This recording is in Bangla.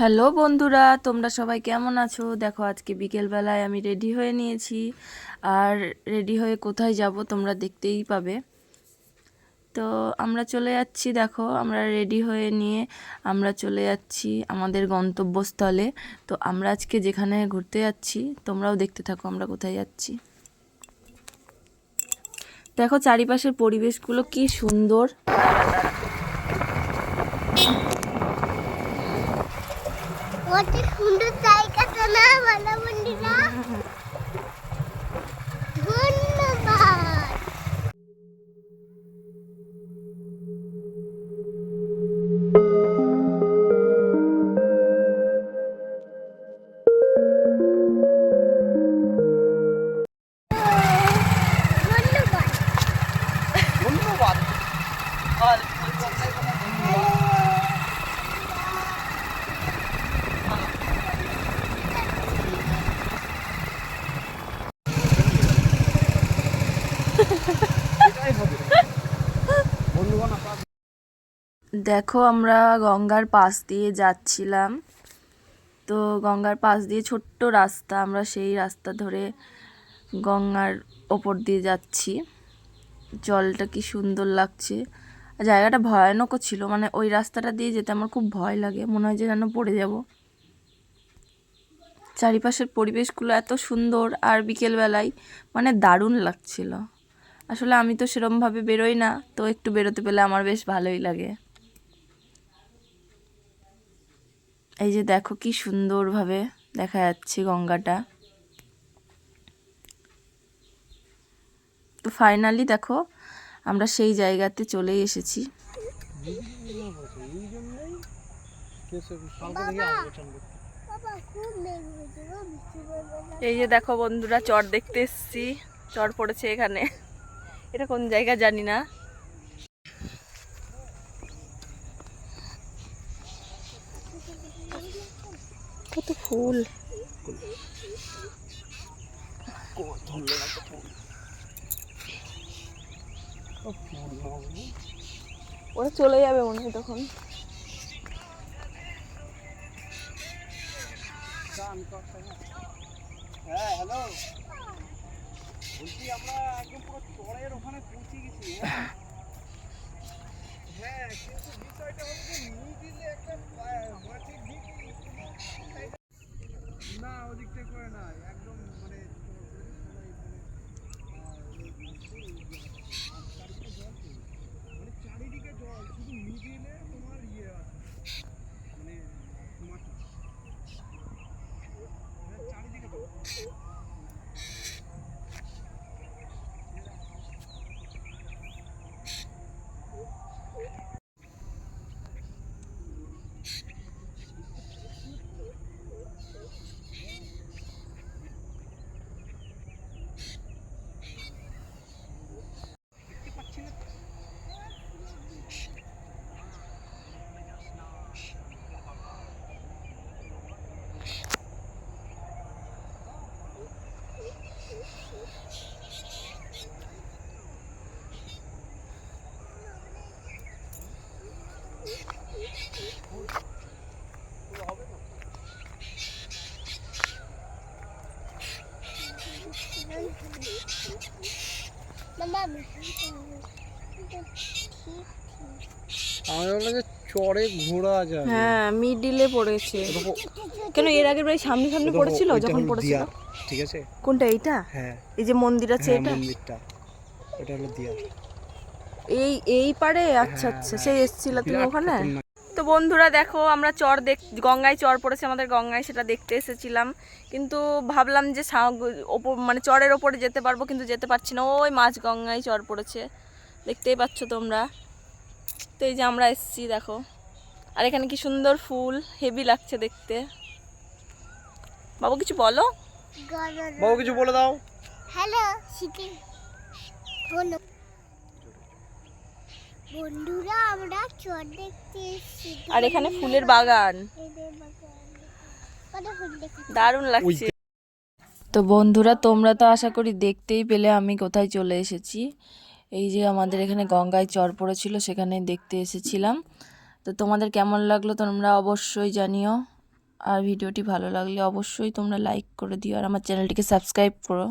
হ্যালো বন্ধুরা, তোমরা সবাই কেমন আছো? দেখো, আজকে বিকেলবেলায় আমি রেডি হয়ে নিয়েছি। আর রেডি হয়ে কোথায় যাব তোমরা দেখতেই পাবে। তো আমরা চলে যাচ্ছি, দেখো, আমরা রেডি হয়ে নিয়ে আমরা চলে যাচ্ছি আমাদের গন্তব্যস্থলে। তো আমরা আজকে যেখানে ঘুরতে যাচ্ছি, তোমরাও দেখতে থাকো আমরা কোথায় যাচ্ছি। দেখো, চারিপাশের পরিবেশগুলো কি সুন্দর। কত সুন্দর জায়গাটা না ভালো বন্ধুরা দেখো, আমরা গঙ্গার পাশ দিয়ে যাচ্ছিলাম। তো গঙ্গার পাশ দিয়ে ছোট্ট রাস্তা, আমরা সেই রাস্তা ধরে গঙ্গার ওপর দিয়ে যাচ্ছি। জলটা কি সুন্দর লাগছে। জায়গাটা ভয়ানকও ছিল মানে ওই রাস্তাটা দিয়ে যেতে আমার খুব ভয় লাগে, মনে হয় যে যেন পড়ে যাব। চারিপাশের পরিবেশগুলো এত সুন্দর, আর বিকেলবেলায় মানে দারুণ লাগছিল। আসলে আমি তো সেরমভাবে বেরোই না, তো একটু বেরোতে পেলে আমার বেশ ভালোই লাগে। এই যে দেখো কি সুন্দরভাবে দেখা যাচ্ছে গঙ্গাটা। তো ফাইনালি দেখো, আমরা সেই জায়গাতে চলেই এসেছি। এই যে দেখো বন্ধুরা, চর দেখতে এসেছি। চর পড়েছে এখানে। এটা কোন জায়গা জানি না। কত ফুল। ওরা চলে যাবে মনে হয় তখন। হ্যাঁ হ্যালো না, ওদিকটা করে না, একদম মানে মানে চারিদিকে জল, শুধু মিডিলে তোমার ইয়ে আছে মানে মাটি মানে চারিদিকে জল। ঘোরা যায় হ্যাঁ মিডিলে পড়েছে। কেন এর আগের বাড়ি সামনে সামনে পড়েছিল? যখন পড়েছিল? ঠিক আছে? কোনটা এইটা? হ্যাঁ। এই যে মন্দির আছে হ্যাঁ এটা? মন্দিরটা। এটা হলো দিয়া এই এই পারে আচ্ছা আচ্ছা সেই এসেছিল তুমি ওখানে। তো বন্ধুরা দেখো আমরা চর দেখ গঙ্গায় চর পড়েছে আমাদের গঙ্গায় সেটা দেখতে এসেছিলাম। কিন্তু ভাবলাম যে মানে চরের ওপরে যেতে পারব কিন্তু যেতে পারছি না। ওই মাছ গঙ্গায় চর পড়েছে। দেখতেই পাচ্ছ তোমরা। তো এই যে আমরা এসেছি দেখো। আর এখানে কি সুন্দর ফুল হেভি লাগছে দেখতে। বাবু কিছু বলো? বাবু কিছু বলে? দাও হ্যালো বন্ধুরা আমরা চর দেখতে এসেছি। আর এখানে ফুলের বাগান। দারুণ লাগছে। তো বন্ধুরা তোমরা তো আশা করি দেখতেই পেলে আমি কোথায় চলে এসেছি। এই যে আমাদের এখানে গঙ্গায় চর পড়েছিল সেখানে দেখতে এসেছিলাম। তো তোমাদের কেমন লাগল তোমরা অবশ্যই জানিও। আর ভিডিওটি ভালো লাগলে অবশ্যই তোমরা লাইক করে দিও আর আমার চ্যানেলটিকে সাবস্ক্রাইব করো।